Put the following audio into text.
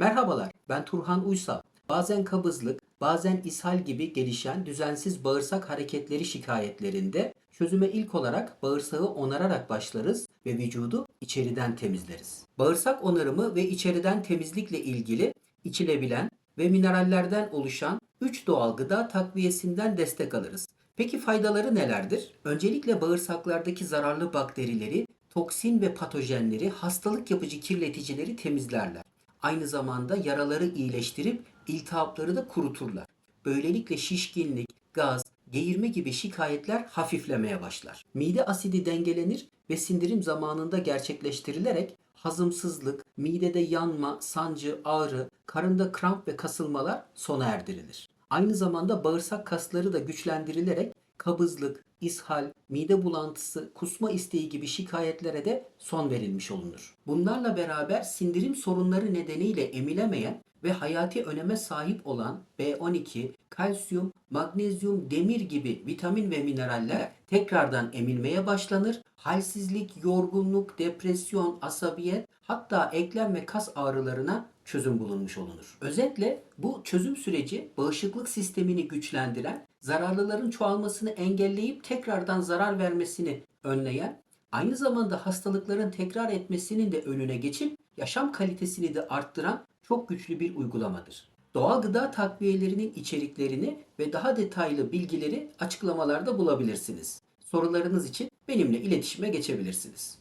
Merhabalar, ben Turhan Uysal. Bazen kabızlık, bazen ishal gibi gelişen düzensiz bağırsak hareketleri şikayetlerinde çözüme ilk olarak bağırsağı onararak başlarız ve vücudu içeriden temizleriz. Bağırsak onarımı ve içeriden temizlikle ilgili içilebilen ve minerallerden oluşan 3 doğal gıda takviyesinden destek alırız. Peki faydaları nelerdir? Öncelikle bağırsaklardaki zararlı bakterileri, toksin ve patojenleri, hastalık yapıcı kirleticileri temizlerler. Aynı zamanda yaraları iyileştirip iltihapları da kuruturlar. Böylelikle şişkinlik, gaz, geğirme gibi şikayetler hafiflemeye başlar. Mide asidi dengelenir ve sindirim zamanında gerçekleştirilerek hazımsızlık, midede yanma, sancı, ağrı, karında kramp ve kasılmalar sona erdirilir. Aynı zamanda bağırsak kasları da güçlendirilerek kabızlık, ishal, mide bulantısı, kusma isteği gibi şikayetlere de son verilmiş olunur. Bunlarla beraber sindirim sorunları nedeniyle emilemeyen ve hayati öneme sahip olan B12, kalsiyum, magnezyum, demir gibi vitamin ve mineraller tekrardan emilmeye başlanır. Halsizlik, yorgunluk, depresyon, asabiyet hatta eklem ve kas ağrılarına çözüm bulunmuş olunur. Özetle bu çözüm süreci bağışıklık sistemini güçlendiren, zararlıların çoğalmasını engelleyip tekrardan zarar vermesini önleyen, aynı zamanda hastalıkların tekrar etmesinin de önüne geçip yaşam kalitesini de arttıran çok güçlü bir uygulamadır. Doğal gıda takviyelerinin içeriklerini ve daha detaylı bilgileri açıklamalarda bulabilirsiniz. Sorularınız için benimle iletişime geçebilirsiniz.